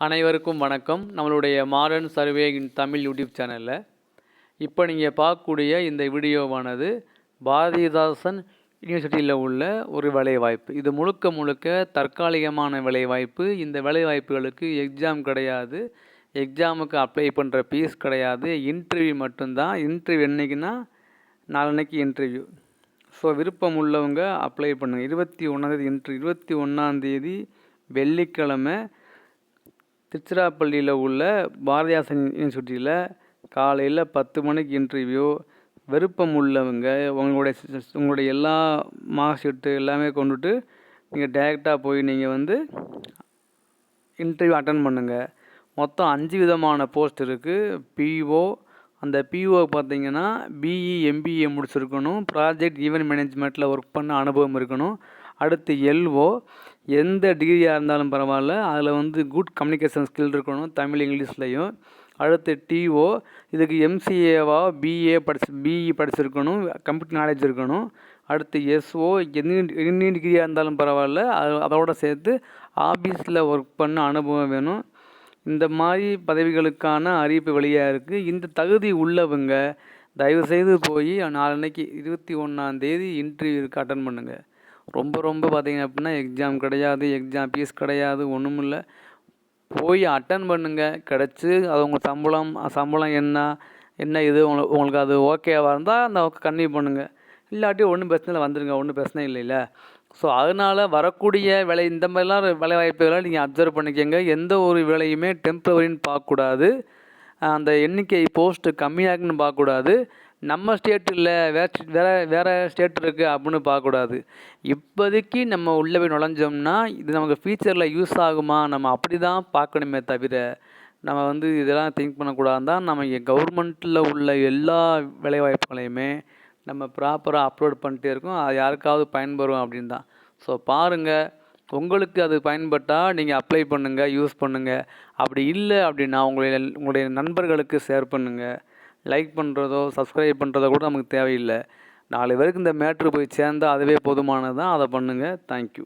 அனைவருக்கும் வணக்கம். நம்மளுடைய modern survey in Tamil YouTube சேனலில் இப்போ நீங்கள் பார்க்கக்கூடிய இந்த வீடியோவானது பாரதிதாசன் யூனிவர்சிட்டியில் உள்ள ஒரு வேலைவாய்ப்பு. இது முழுக்க முழுக்க தற்காலிகமான வேலைவாய்ப்பு. இந்த வேலைவாய்ப்புகளுக்கு எக்ஸாம் கிடையாது. எக்ஸாமுக்கு அப்ளை பண்ணுற ஃபீஸ் கிடையாது. இன்டர்வியூ மட்டும்தான். இன்டர்வியூ என்னைக்குன்னா நாளன்னைக்கு இன்டர்வியூ ஸோ விருப்பம் உள்ளவங்க அப்ளை பண்ணுங்கள் இருபத்தி ஒன்றாந்தேதி இன்ட்ரு இருபத்தி ஒன்றாந்தேதி வெள்ளிக்கிழமை திருச்சிராப்பள்ளியில் உள்ள பாரதியாசன் யூனிவர்சிட்டியில் காலையில் பத்து மணிக்கு இன்டர்வியூ விருப்பம் உள்ளவங்க உங்களுடைய உங்களுடைய எல்லா மார்க் ஷீட்டு எல்லாமே கொண்டுட்டு நீங்கள் டேரெக்டாக போய் நீங்கள் வந்து இன்டர்வியூ அட்டன் பண்ணுங்கள் மொத்தம் அஞ்சு விதமான போஸ்ட் இருக்குது பிஓ அந்த பிஓ பார்த்தீங்கன்னா பிஇ எம்பிஏ முடிச்சிருக்கணும். ப்ராஜெக்ட் ஈவென்ட் மேனேஜ்மெண்ட்டில் ஒர்க் பண்ண அனுபவம் இருக்கணும். அடுத்து எல்ஓ எந்த டிகிரியாக இருந்தாலும் பரவாயில்ல. அதில் வந்து குட் கம்யூனிகேஷன் ஸ்கில் இருக்கணும் தமிழ் இங்கிலீஷ்லையும். அடுத்து டிஓ இதுக்கு எம்சிஏவா பிஏ படிச்சு பிஇ படிச்சிருக்கணும் கம்ப்யூட்டர் நாலேஜ் இருக்கணும். அடுத்து எஸ்ஓ என்ன என்ன டிகிரியாக இருந்தாலும் பரவாயில்ல. அது அதோட சேர்த்து ஆஃபீஸில் ஒர்க் பண்ண அனுபவம் வேணும். இந்த மாதிரி பதவிகளுக்கான அறிவிப்பு வெளியாக இருக்குது இந்த தகுதி உள்ளவங்க தயவுசெய்து போய் நாளன்னைக்கு இருபத்தி ஒன்றாந்தேதி இன்டர்வியூக்கு அட்டன் பண்ணுங்கள் ரொம்ப ரொம்ப பார்த்தீங்க அப்படின்னா எக்ஸாம் கிடையாது எக்ஸாம் ஃபீஸ் கிடையாது ஒன்றும் இல்லை போய் அட்டன் பண்ணுங்கள் கிடச்சி அது உங்கள் சம்பளம் சம்பளம் என்ன என்ன இது உங்களுக்கு உங்களுக்கு அது ஓகேவாக இருந்தால் அந்த கன்டினியூ பண்ணுங்கள் இல்லாட்டி ஒன்றும் பிரச்சனை இல்லை வந்துடுங்க ஒன்றும் பிரச்சனை இல்லைல்ல ஸோ அதனால் வரக்கூடிய வேலை இந்த மாதிரிலாம் வேலை வாய்ப்புகளை நீங்கள் அப்சர்வ் பண்ணிக்கோங்க. எந்த ஒரு வேலையுமே டெம்ப்ரவரின்னு பார்க்கக்கூடாது. அந்த எண்ணிக்கை போஸ்ட்டு கம்மியாகுன்னு பார்க்கக்கூடாது. நம்ம ஸ்டேட் இல்லை வேறு வேற வேறு ஸ்டேட் இருக்குது அப்படின்னு பார்க்கக்கூடாது. இப்போதைக்கு நம்ம உள்ளே போய் நுழைஞ்சோம்னா இது நமக்கு ஃபியூச்சரில் யூஸ் ஆகுமா? நம்ம அப்படி தான் பார்க்கணுமே தவிர நம்ம வந்து இதெல்லாம் திங்க் பண்ணக்கூடாது தான் நம்ம கவர்மெண்ட்டில் உள்ள எல்லா வேலைவாய்ப்புகளையுமே நம்ம ப்ராப்பராக அப்லோட் பண்ணிட்டே இருக்கோம். அது யாருக்காவது பயன்பெறும் அப்படின்னு தான். ஸோ பாருங்கள் உங்களுக்கு அது பயன்பட்டால் நீங்கள் அப்ளை பண்ணுங்கள் யூஸ் பண்ணுங்கள் அப்படி இல்லை அப்படின்னா உங்களுடைய உங்களுடைய நண்பர்களுக்கு ஷேர் பண்ணுங்கள் லைக் பண்ணுறதோ சப்ஸ்கிரைப் பண்ணுறதோ கூட நமக்கு தேவையில்லை. நாலு பேருக்கு இந்த மேட்ரு போய் சேர்ந்தால் அதுவே போதுமானது தான் அதை பண்ணுங்கள் தேங்க்யூ